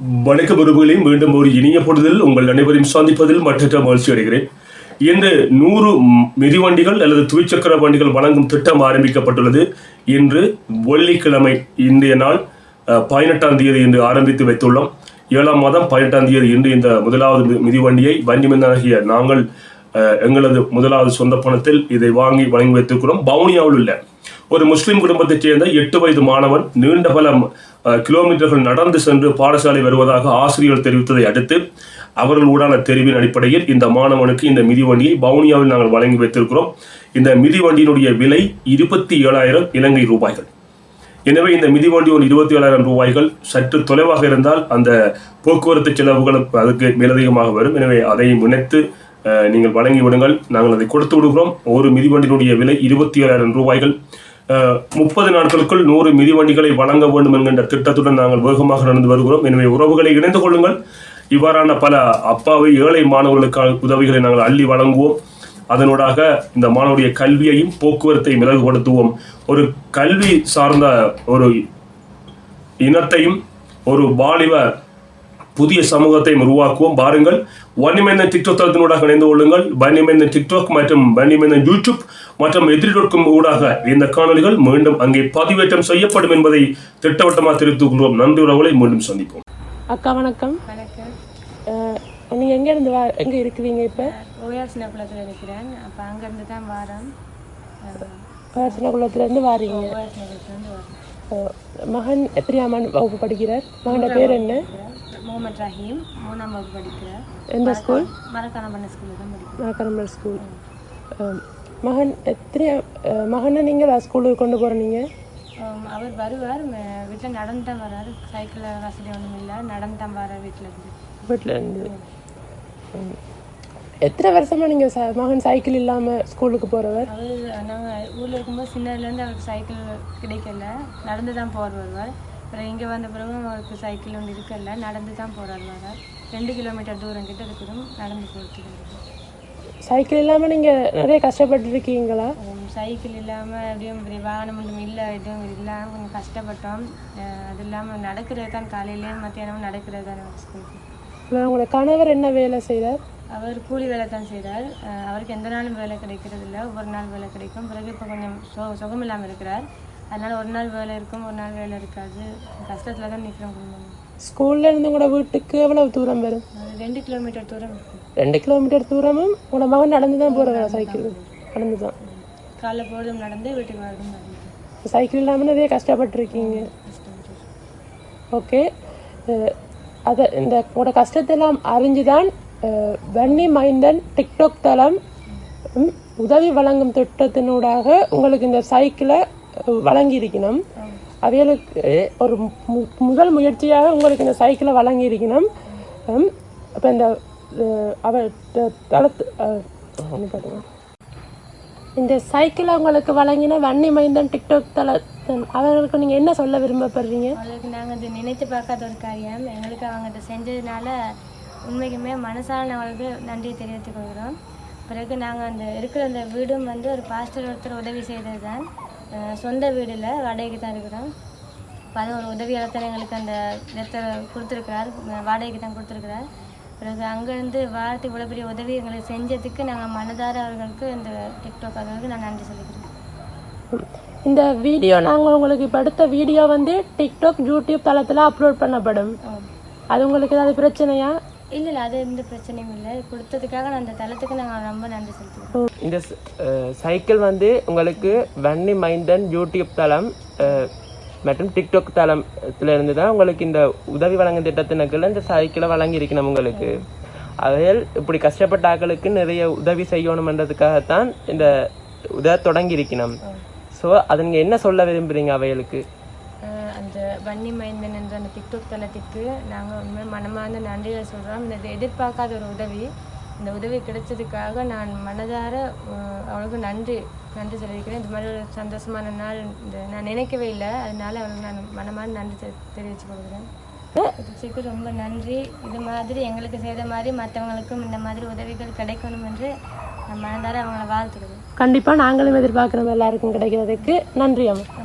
வணக்க உறவுகளே மீண்டும் ஒரு இனிய பொழுதில் உங்கள் அனைவரையும் சந்திப்பதில் மற்றற்ற மகிழ்ச்சி அடைகிறேன். இன்று நூறு மிதிவண்டிகள் அல்லது துவிச்சக்கர வண்டிகள் வழங்கும் திட்டம் ஆரம்பிக்கப்பட்டுள்ளது. இன்று வெள்ளிக்கிழமை இன்றைய நாள் பதினெட்டாம் தேதி இன்று ஆரம்பித்து வைத்துள்ளோம். ஏழாம் மாதம் பதினெட்டாம் தேதி இன்று இந்த முதலாவது மி- மிதிவண்டியை வண்டிமன்னாகிய நாங்கள் எங்களது முதலாவது சொந்த பணத்தில் இதை வாங்கி வழங்கி வைத்திருக்கிறோம். பவுனியாவில் உள்ள ஒரு முஸ்லிம் குடும்பத்தைச் சேர்ந்த எட்டு வயது மாணவன் நீண்ட பல கிலோமீட்டர்கள் நடந்து சென்று பாடசாலை வருவதாக ஆசிரியர்கள் தெரிவித்ததை அடுத்து அவர்கள் ஊடான தெரிவின் அடிப்படையில் இந்த மாணவனுக்கு இந்த மிதிவண்டியை பவுனியாவில் நாங்கள் வழங்கி வைத்திருக்கிறோம். இந்த மிதிவண்டியினுடைய விலை இருபத்தி ஏழாயிரம் இலங்கை ரூபாய்கள். எனவே இந்த மிதிவண்டி ஒரு இருபத்தி ஏழாயிரம் ரூபாய்கள். சற்று தொலைவாக இருந்தால் அந்த போக்குவரத்து செலவுகளும் அதுக்கு மேலதிகமாக வரும். எனவே அதையும் முனைத்து நீங்கள் வழங்கி விடுங்கள். நாங்கள் அதை கொடுத்து விடுகிறோம். ஒரு மிதிவண்டியினுடைய விலை இருபத்தி ஏழாயிரம் ரூபாய்கள். முப்பது நாட்களுக்குள் நூறு மிதிவண்டிகளை வழங்க வேண்டும் என்கின்ற திட்டத்துடன் நாங்கள் வேகமாக நடந்து வருகிறோம். எனவே உறவுகளை இணைந்து கொள்ளுங்கள். இவ்வாறான பல அப்பாவை ஏழை மாணவர்களுக்கான உதவிகளை நாங்கள் அள்ளி வழங்குவோம். அதனூடாக இந்த மாணவருடைய கல்வியையும் போக்குவரத்தையும் மிளகுபடுத்துவோம் ஒரு கல்வி சார்ந்த ஒரு இனத்தையும் ஒரு வாலிப புதிய சமூகத்தையும் உருவாக்குவோம். பாருங்கள் வன்னிமேந்தன் டிக்டாக் தளத்தினூடாக இணைந்து கொள்ளுங்கள். வன்னிமேந்தன் டிக்டாக் மற்றும் வன்னிமேந்தன் யூடியூப் மற்றும் எதிர்க்கும் ஊடாக இந்த காணொளிகள் மீண்டும் அங்கே பதிவேற்றம் செய்யப்படும் என்பதை திட்டவட்டமாக தெரிவித்துக் கொள்வோம் நன்றி உறவுகளை மீண்டும் சந்திப்போம். அக்கா வணக்கம். வணக்கம். அஹ், நீங்க எங்க இருந்து வா எங்க இருக்கிறீங்க இப்ப? ஓஆர் சின்னக்குளத்தில் இருக்கிறேன். அப்போ அங்கேருந்து தான் வாரம். சின்னகுளத்துல இருந்து வாரீங்க. மகன் எத்தனையாம் ஆண்டு வகுப்பு படிக்கிறார். மகனோட பேர் என்ன? முகமது ரஹீம் மூணாம் வகுப்பு படிக்கிறார் எந்த ஸ்கூல் மரக்கான பண்ண ஸ்கூலில் தான் படிக்கிறேன். நாகரம்பல் ஸ்கூல் மகன் எத்தனை மகனை நீங்க ஸ்கூலுக்கு கொண்டு போறீங்க ஆம், அவர் வருவார். வீட்டில் நடந்து தான் வர்றார் சைக்கிள் வசதி ஒன்றும் இல்லை. நடந்து தான் வர்றார் வீட்டில் இருந்து. வீட்டில் இருந்து. எத்தனை வருஷமா நீங்க ச- மகன் சைக்கிள் இல்லாம ஸ்கூலுக்கு போறவர்? அவர் நாங்கள் ஊரில் இருக்கும்போது சின்னதுலேருந்து அவருக்கு சைக்கிள் கிடைக்கல. நடந்து தான் போர் வருவார் அப்புறம் இங்கே வந்த பிறகு அவருக்கு சைக்கிள் ஒன்று இருக்கல நடந்து தான் போகிறார் வர ரெண்டு கிலோமீட்டர் தூரம் கிட்ட இருக்கிறோம் நடந்து போகிறதுக்கு சைக்கிள் இல்லாம நீங்க நிறைய கஷ்டப்பட்டு இருக்கீங்களா உம், சைக்கிள் இல்லாமல் எப்படியும் பெரிய வாகனம் ஒன்றும் இல்லை எதுவும் இல்லாமல் கொஞ்சம் கஷ்டப்பட்டோம். அது இல்லாமல் நடக்கிறது தான் காலையிலேயும் மத்தியானமும் நடக்கிறது தான் ஸ்கூலுக்கு உங்களோட கணவர் என்ன வேலை செய்றார் அவர் கூலி வேலை தான் செய்கிறார் அவருக்கு எந்த நாளும் வேலை கிடைக்கிறது இல்லை ஒவ்வொரு நாள் வேலை கிடைக்கும். பிறகு இப்போ கொஞ்சம் சோ சுகம் இல்லாமல் இருக்கிறார். அதனால் ஒரு நாள் வேலை இருக்கும் ஒரு நாள் வேலை இருக்காது. கஷ்டத்தில் தான் நிற்கிறோம் குடும்பம். ஸ்கூல்ல இருந்து உங்களோட வீட்டுக்கு எவ்வளவு தூரம் வரும்? ரெண்டு கிலோமீட்டர் தூரம் ரெண்டு கிலோமீட்டர் தூரமும் உங்களோட மகன் நடந்து தான் போகிறவரா சைக்கிள் நடந்து தான் காலைல பொழுதும் நடந்து வீட்டுக்கு வரதும் சைக்கிள் இல்லாமல் நிறைய கஷ்டப்பட்டிருக்கீங்க. கஷ்டப்பட்டு ஓகே அதை இந்த உங்களோட கஷ்டத்தெல்லாம் அறிஞ்சு தான் வன்னி மைந்தன் டிக்டாக் தளம் உதவி வழங்கும் திட்டத்தினூடாக உங்களுக்கு இந்த சைக்கிளை வழங்கியிருக்கணும். அவைகளுக்கு ஒரு மு- முதல் முயற்சியாக உங்களுக்கு இந்த சைக்கிளை வழங்கியிருக்கணும். அப்போ இந்த அஹ், அவ த- தளத்து என்ன இந்த சைக்கிளை உங்களுக்கு வழங்கின வன்னி மைந்தன் டிக்டாக் தளத்தன் அவர்களுக்கு நீங்கள் என்ன சொல்ல விரும்பப்படுறீங்க? அவங்களுக்கு நாங்கள் இது நினைத்து பார்க்காத ஒரு காரியம். எங்களுக்கு அவங்க இதை செஞ்சதுனால உண்மைக்குமே மனசால் அவங்களுக்கு நன்றியை தெரிவித்துக் கொள்கிறோம். பிறகு நாங்கள் அந்த இருக்கிற அந்த வீடும் வந்து ஒரு பாஸ்டர் ஒருத்தர் உதவி செய்தது தான் சொந்த வீடில் வாடகைக்கு தான் இருக்கிறோம். அப்போ அது ஒரு உதவியாளர் தான் எங்களுக்கு அந்த இடத்த கொடுத்துருக்கிறார். வாடகைக்கு தான் கொடுத்துருக்கிறார். பிறகு அங்கேருந்து வாரத்து இவ்வளோ பெரிய உதவி எங்களுக்கு செஞ்சதுக்கு நாங்கள் மனதார அவர்களுக்கு இந்த டிக்டாக் அவர்களுக்கு நான் நன்றி சொல்லிக்கிறேன். இந்த வீடியோ நாங்கள் உங்களுக்கு இப்போ அடுத்த வீடியோ வந்து டிக்டாக் யூடியூப் தளத்தில் அப்லோட் பண்ணப்படும். அது உங்களுக்கு ஏதாவது பிரச்சனையா? இல்லை இல்லை அது எந்த பிரச்சனையும் இல்லை. கொடுத்ததுக்காக நான் அந்த தளத்துக்கு நாங்கள் ரொம்ப நன்றி செலுத்துகிறோம் இந்த சைக்கிள் வந்து உங்களுக்கு வன்னி மைந்தன் யூடியூப் தளம் மற்றும் டிக்டாக் தளத்துல இருந்து தான் உங்களுக்கு இந்த உதவி வழங்கும் திட்டத்தினக்குள்ள இந்த சைக்கிளை வழங்கியிருக்கணும் உங்களுக்கு. அவைகள் இப்படி கஷ்டப்பட்ட ஆட்களுக்கு நிறைய உதவி செய்யணுமன்றதுக்காகத்தான் இந்த உதவ தொடங்கி இருக்கணும் ஸோ அதை நீங்கள் என்ன சொல்ல விரும்புறீங்க அவைகளுக்கு? அந்த வன்னி மைந்தன் என்ற அந்த டிக்டாக் தளத்துக்கு நாங்கள் உண்மை மனமார்ந்த நன்றியை சொல்கிறோம் இந்த இது எதிர்பார்க்காத ஒரு உதவி இந்த உதவி கிடைச்சதுக்காக நான் மனதார அவளுக்கு நன்றி நன்றி தெரிவிக்கிறேன். இந்த மாதிரி ஒரு சந்தோஷமான நாள் இந்த நான் நினைக்கவே இல்லை. அதனால அவளுக்கு நான் மனமார்ந்த நன்றி தெ- கொடுக்குறேன் கொள்கிறேன். ரொம்ப நன்றி. இது மாதிரி எங்களுக்கு செய்த மாதிரி மற்றவங்களுக்கும் இந்த மாதிரி உதவிகள் கிடைக்கணும் என்று நான் மனதார அவங்கள வாழ்த்துக்கிறேன் கண்டிப்பாக நாங்களும் எதிர்பார்க்குறோம். எல்லாருக்கும் கிடைக்கிறதுக்கு நன்றி அம்மா.